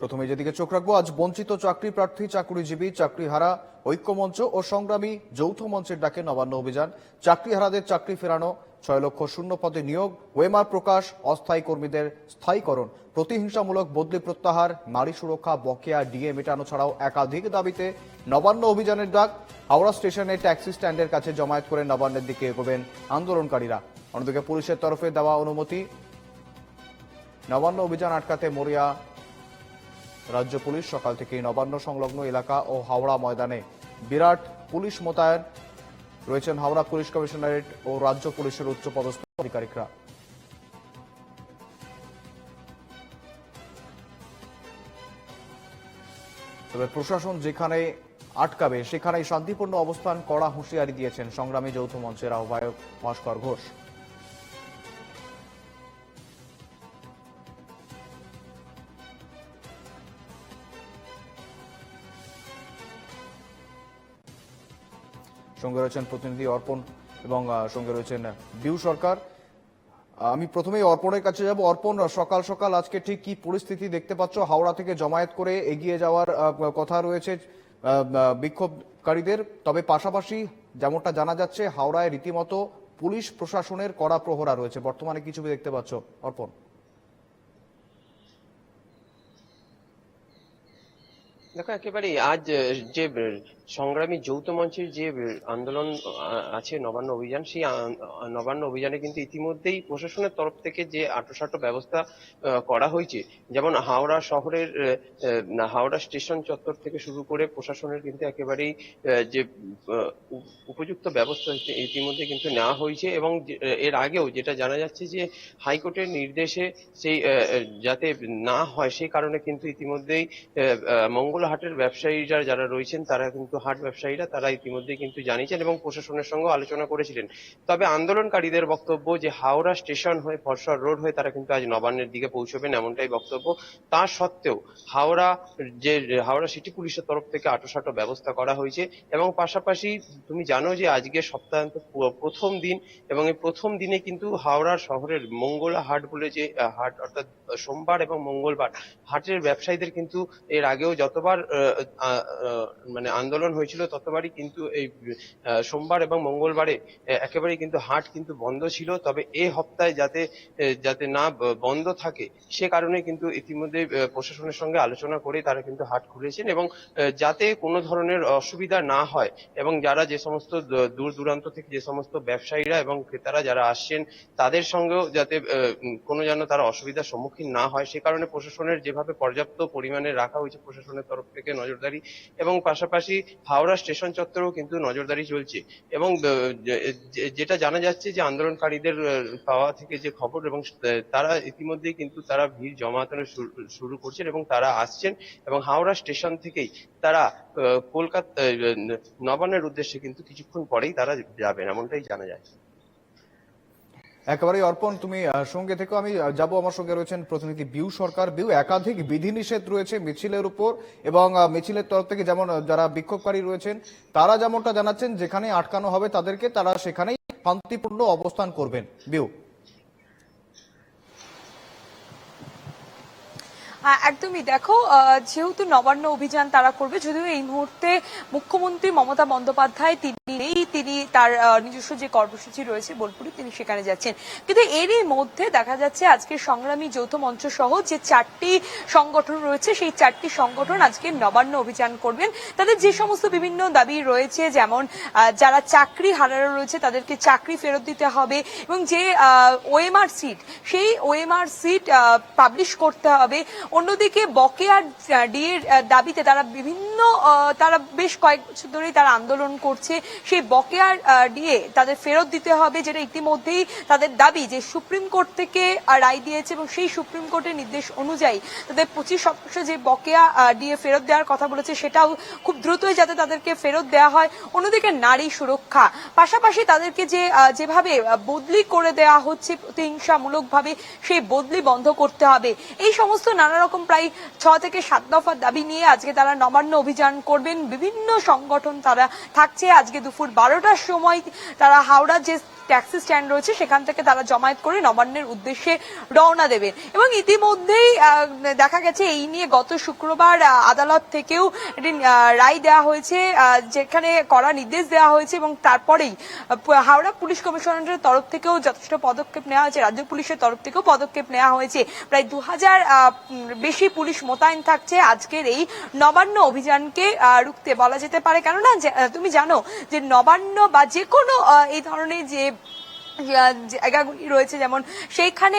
প্রথমে যেদিকে চোখ রাখব, আজ বঞ্চিত চাকরি প্রার্থী, চাকরিজীবী, চাকরিহারা, ঐক্যমঞ্চ ও সংগ্রামী যৌথ মঞ্চের ডাকে নবান্ন অভিযান। চাকরিহারাদের চাকরি ফেরানো, ছয় লক্ষ শূন্য পদে নিয়োগ, ওয়েমার প্রকাশ, অস্থায়ী কর্মীদের স্থায়ীকরণ, প্রতিহিংসামূলক বদলি প্রত্যাহার, নারী সুরক্ষা, বকেয়া, ডিএ মেটানো ছাড়াও একাধিক দাবিতে নবান্ন অভিযানের ডাক। হাওড়া স্টেশনে ট্যাক্সি স্ট্যান্ডের কাছে জমায়েত করে নবান্নের দিকে এগোবেন আন্দোলনকারীরা। অন্যদিকে পুলিশের তরফে দেওয়া অনুমতি। নবান্ন অভিযান আটকাতে মরিয়া রাজ্য পুলিশ সকাল থেকেই নবান্ন সংলগ্ন এলাকা ও হাওড়া ময়দানে বিরাট পুলিশ মোতায়েন রয়েছেন হাওড়া পুলিশ কমিশনারেট ও রাজ্য পুলিশের উচ্চ পদস্থ আধিকারিকরা। তবে প্রশাসন যেখানে আটকাবে, সেখানেই শান্তিপূর্ণ অবস্থান করা হুঁশিয়ারি দিয়েছেন সংগ্রামী যৌথ মঞ্চের আহ্বায়ক ভাস্কর ঘোষ। সঙ্গে রয়েছেন প্রতিনিধি অর্পণ এবং সঙ্গে রয়েছেন বিউ সরকার। আমি প্রথমেই অর্পণের কাছে যাব। অর্পণ সকাল সকাল আজকে ঠিক কি পরিস্থিতি দেখতে পাচ্ছ? হাওড়া থেকে জমায়েত করে এগিয়ে যাওয়ার কথা রয়েছে বিক্ষোভকারীদের। তবে পাশাপাশি যেমনটা জানা যাচ্ছে, হাওড়ায় রীতিমতো পুলিশ প্রশাসনের কড়া প্রহরা রয়েছে। বর্তমানে কি ছবি দেখতে পাচ্ছ, অর্পণ? দেখো একেবারেই আজ যে সংগ্রামী যৌথ মঞ্চের যে আন্দোলন আছে নবান্ন অভিযান সেই নবান্ন অভিযানে কিন্তু ইতিমধ্যেই প্রশাসনের তরফ থেকে যে আটোসাটো ব্যবস্থা করা হয়েছে যেমন হাওড়া শহরের হাওড়া স্টেশন চত্বর থেকে শুরু করে প্রশাসনের কিন্তু একেবারেই যে উপযুক্ত ব্যবস্থা ইতি- ইতিমধ্যে কিন্তু নেওয়া হয়েছে এবং এর আগেও যেটা জানা যাচ্ছে যে হাইকোর্টের নির্দেশে সেই যাতে না হয় সেই কারণে কিন্তু ইতিমধ্যেই আহ, আহ, মঙ্গলহাটের ব্যবসায়ীরা যারা রয়েছেন তারা কিন্তু হাট ব্যবসায়ীরা তারা ইতিমধ্যেই কিন্তু জানিয়েছেন এবং প্রশাসনের সঙ্গে আলোচনা করেছিলেন। তবে আন্দোলনকারীদের বক্তব্য যে হাওড়া স্টেশন হয়ে ফরসর রোড হয়ে তারা কিন্তু আজ নবান্নের দিকে পৌঁছবেন এমনটাই বক্তব্য। তা সত্ত্বেও হাওড়া যে হাওড়া সিটি পুলিশের তরফ থেকে আটোসাটো ব্যবস্থা করা হয়েছে এবং পাশাপাশি তুমি জানো যে আজকে সপ্তাহান্ত প্রথম দিন এবং এই প্রথম দিনে কিন্তু হাওড়া শহরের মঙ্গলা হাট বলে যে হাট অর্থাৎ সোমবার এবং মঙ্গলবার হাটের ব্যবসায়ীদের কিন্তু এর আগেও যতবার আহ, মানে আন্দোলন হয়েছিল ততবারই কিন্তু এই সোমবার এবং মঙ্গলবারে একেবারেই কিন্তু হাট কিন্তু বন্ধ ছিল। তবে এই হপ্তাহে যাতে যাতে না বন্ধ থাকে সে কারণে কিন্তু ইতিমধ্যে প্রশাসনের সঙ্গে আলোচনা করে তারা কিন্তু হাট খুলেছেন এবং যাতে কোনো ধরনের অসুবিধা না হয় এবং যারা যে সমস্ত দূর দূরান্ত থেকে যে সমস্ত ব্যবসায়ীরা এবং ক্রেতারা যারা আসছেন তাদের সঙ্গেও যাতে কোনো যেন তারা অসুবিধার সম্মুখীন না হয় সে কারণে প্রশাসনের যেভাবে পর্যাপ্ত পরিমাণে রাখা হয়েছে প্রশাসনের তরফ থেকে নজরদারি এবং পাশাপাশি হাওড়া স্টেশন চত্বরেও কিন্তু নজরদারি চলছে এবং যেটা জানা যাচ্ছে যে আন্দোলনকারীদের পাওয়া থেকে যে খবর এবং তারা ইতিমধ্যেই কিন্তু তারা ভিড় জমাতে শুরু- করছেন এবং তারা আসছেন এবং হাওড়া স্টেশন থেকেই তারা কলকাতা নবান্নের উদ্দেশ্যে কিন্তু কিছুক্ষণ পরেই তারা যাবেন এমনটাই জানা যায়। একেবারেই অর্পণ, তুমি সঙ্গে থেকো। আমি যাব আমার সঙ্গে রয়েছেন প্রতিনিধি বিউ সরকার। বিউ, একাধিক বিধিনিষেধ রয়েছে মিছিলের উপর এবং মিছিলের তরফ থেকে যেমন যারা বিক্ষোভকারী রয়েছেন, তারা যেমনটা জানাচ্ছেন, যেখানে আটকানো হবে তাদেরকে তারা সেখানেই শান্তিপূর্ণ অবস্থান করবেন। বিউ। একদমই। দেখো যেহেতু নবান্ন অভিযান তারা করবে, যদিও এই মুহূর্তে মুখ্যমন্ত্রী মমতা বন্দ্যোপাধ্যায় তিনি নেই তিনি তার নিজস্ব যে কর্মসূচি রয়েছে বোলপুরে, তিনি সেখানে যাচ্ছেন। কিন্তু এরই মধ্যে দেখা যাচ্ছে আজকে সংগ্রামী যৌথ মঞ্চ সহ যে চারটি সংগঠন রয়েছে, সেই চারটি সংগঠন আজকে নবান্ন অভিযান করবেন। তাদের যে সমস্ত বিভিন্ন দাবি রয়েছে, যেমন যারা চাকরি হারানো রয়েছে, তাদেরকে চাকরি ফেরত দিতে হবে এবং যে ওএমআর সিট সেই ওএমআর সিট পাবলিশ করতে হবে। অন্যদিকে বকেয়ার ডিএর দাবিতে তারা বিভিন্ন তারা বেশ কয়েক বছর ধরেই তারা আন্দোলন করছে। সেই বকেয়ার ডিএ তাদের ফেরত দিতে হবে, যেটা ইতিমধ্যেই তাদের দাবি যে সুপ্রিম কোর্ট থেকে রায় দিয়েছে এবং সেই সুপ্রিম কোর্টের নির্দেশ অনুযায়ী তাদের পঁচিশ শতাংশ যে বকেয়া ডিএ ফেরত দেওয়ার কথা বলেছে, সেটাও খুব দ্রুতই যাতে তাদেরকে ফেরত দেওয়া হয়। অন্যদিকে নারী সুরক্ষা, পাশাপাশি তাদেরকে যে যেভাবে বদলি করে দেওয়া হচ্ছে প্রতিহিংসামূলকভাবে, সেই বদলি বন্ধ করতে হবে। এই সমস্ত নানা রকম প্রায় ছ থেকে সাত দফার দাবি নিয়ে আজকে তারা নবান্ন অভিযান করবেন। বিভিন্ন সংগঠন তারা থাকছে। আজকে দুপুর বারোটার সময় তারা হাওড়া যে ট্যাক্সি স্ট্যান্ড রয়েছে, সেখান থেকে তারা জমায়েত করে নবান্নের উদ্দেশ্যে রওনা দেবেন এবং ইতিমধ্যেই দেখা গেছে, এই নিয়ে গত শুক্রবার আদালত থেকেও রায় দেওয়া হয়েছে যেখানে কড়া নির্দেশ দেওয়া হয়েছে এবং তারপরেই হাওড়া পুলিশ কমিশনারের তরফ থেকেও যথেষ্ট পদক্ষেপ নেওয়া হয়েছে, রাজ্য পুলিশের তরফ থেকেও পদক্ষেপ নেওয়া হয়েছে। প্রায় দু হাজার বেশি পুলিশ মোতায়েন থাকছে আজকের এই নবান্ন অভিযানকে রুখতে বলা যেতে পারে। কেননা তুমি জানো যে নবান্ন বা যে কোনো এই ধরনের যে জায়গাগুলি রয়েছে যেমন সেইখানে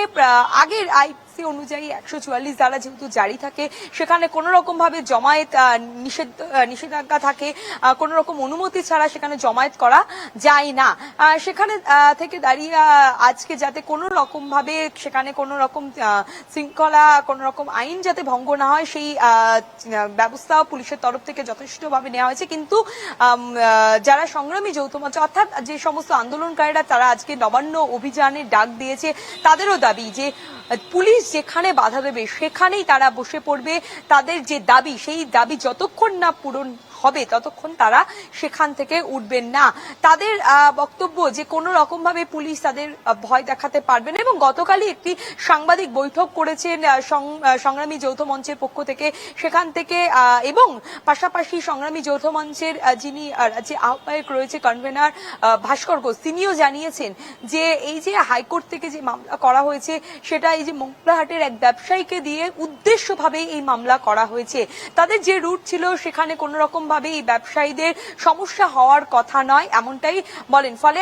আগের আগের আইসি অনুযায়ী একশো চুয়াল্লিশ দ্বারা যেহেতু জারি থাকে, সেখানে কোনো রকম ভাবে জমায়েত নিষেধ নিষেধাজ্ঞা থাকে কোনো রকম অনুমতি ছাড়া সেখানে জমায়েত করা যায় না। সেখানে থেকে দাঁড়িয়ে আজকে যাতে কোনো রকম ভাবে সেখানে কোনো রকম শৃঙ্খলা কোনো রকম আইন যাতে ভঙ্গ না হয়, সেই ব্যবস্থা পুলিশের তরফ থেকে যথেষ্টভাবে নেওয়া হয়েছে। কিন্তু যারা সংগ্রামী যৌথ মঞ্চ অর্থাৎ যে সমস্ত আন্দোলনকারীরা, তারা আজকে নবান্ন অভিযানে ডাক দিয়েছে, তাদেরও দাবি যে পুলিশ যেখানে বাধা দেবে, সেখানেই তারা বসে পড়বে। তাদের যে দাবি, সেই দাবি যতক্ষণ না পূরণ হবে, ততক্ষণ তারা সেখান থেকে উঠবেন না। তাদের বক্তব্য যে কোনো রকম ভাবে পুলিশ তাদের ভয় দেখাতে পারবে না এবং গতকালই একটি সাংবাদিক বৈঠক করেছেন সংগ্রামী যৌথ মঞ্চের পক্ষ থেকে। সেখান থেকে এবং পাশাপাশি সংগ্রামী যৌথ মঞ্চের যিনি যে আহ্বায়ক রয়েছে কনভেনার ভাস্কর ঘোষ, তিনিও জানিয়েছেন যে এই যে হাইকোর্ট থেকে যে মামলা করা হয়েছে, সেটা এই যে মংলাহাটের এক ব্যবসায়ীকে দিয়ে উদ্দেশ্যভাবেই এই মামলা করা হয়েছে। তাদের যে রুট ছিল, সেখানে কোনো রকম ভাবে এই ব্যবসায়ীদের সমস্যা হওয়ার কথা নয়, এমনটাই বলেন। ফলে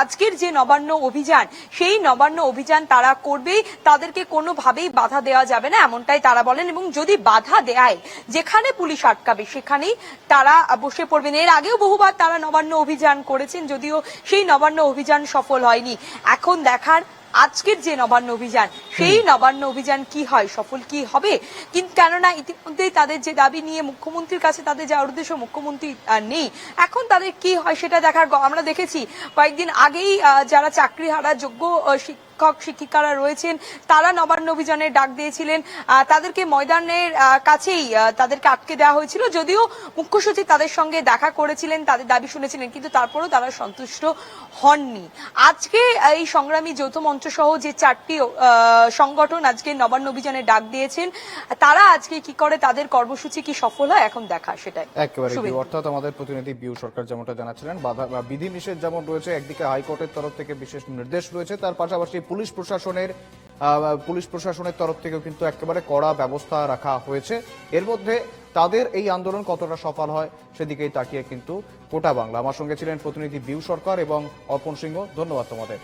আজকের যে নবান্ন অভিযান, সেই নবান্ন অভিযান তারা করবেই, তাদেরকে কোনোভাবেই বাধা দেওয়া যাবে না, এমনটাই তারা বলেন। এবং যদি বাধা দেয়, যেখানে পুলিশ আটকাবে, সেখানেই তারা বসে পড়বেন। এর আগেও বহুবার তারা নবান্ন অভিযান করেছেন, যদিও সেই নবান্ন অভিযান সফল হয়নি। এখন দেখার আজকের যে নবান্ন অভিযান সেই নবান্ন অভিযান কি হয় সফল কি হবে? কিন্তু কেননা ইতিমধ্যেই তাদের যে দাবি নিয়ে মুখ্যমন্ত্রীর কাছে তাদের যাওয়ার উদ্দেশ্য মুখ্যমন্ত্রী নেই। এখন তাদের কি হয় সেটা দেখার আমরা দেখেছি কয়েকদিন আগেই আহ, যারা চাকরি হারা যোগ্য শিক্ষক শিক্ষিকারা রয়েছেন। তারা নবান্ন অভিযানের ডাক দিয়েছিলেন। তাদেরকে ময়দানের কাছেই তাদেরকে আটকে দেওয়া হয়েছিল। যদিও মুখ্য সচিব তাদের সঙ্গে দেখা করেছিলেন তাদের দাবি শুনেছিলেন কিন্তু তারপরেও তারা সন্তুষ্ট হননি। আজকে এই সংগ্রামী যৌথ মঞ্চ সহ যে চারটি সংগঠন আজকে নবান্ন অভিযানে ডাক দিয়েছেন তারা আজকে কি করে তাদের কর্মসূচি কি সফল হয় এখন দেখা সেটাই। একেবারে অর্থাৎ আমাদের প্রতিনিধি বিউ সরকার যেমনটা জানাচ্ছিলেন বাধা বা বিধি নিষেধ যেমন রয়েছে একদিকে হাইকোর্টের তরফ থেকে বিশেষ নির্দেশ রয়েছে তার পাশাপাশি পুলিশ প্রশাসনের পুলিশ প্রশাসনের তরফ থেকেও কিন্তু একেবারে কড়া ব্যবস্থা রাখা হয়েছে। এর মধ্যে তাদের এই আন্দোলন কতটা সফল হয় সেদিকেই তাকিয়ে কিন্তু কোটা বাংলা। আমার সঙ্গে ছিলেন প্রতিনিধি বিউ সরকার এবং অর্পণ সিংহ। ধন্যবাদ তোমাদের।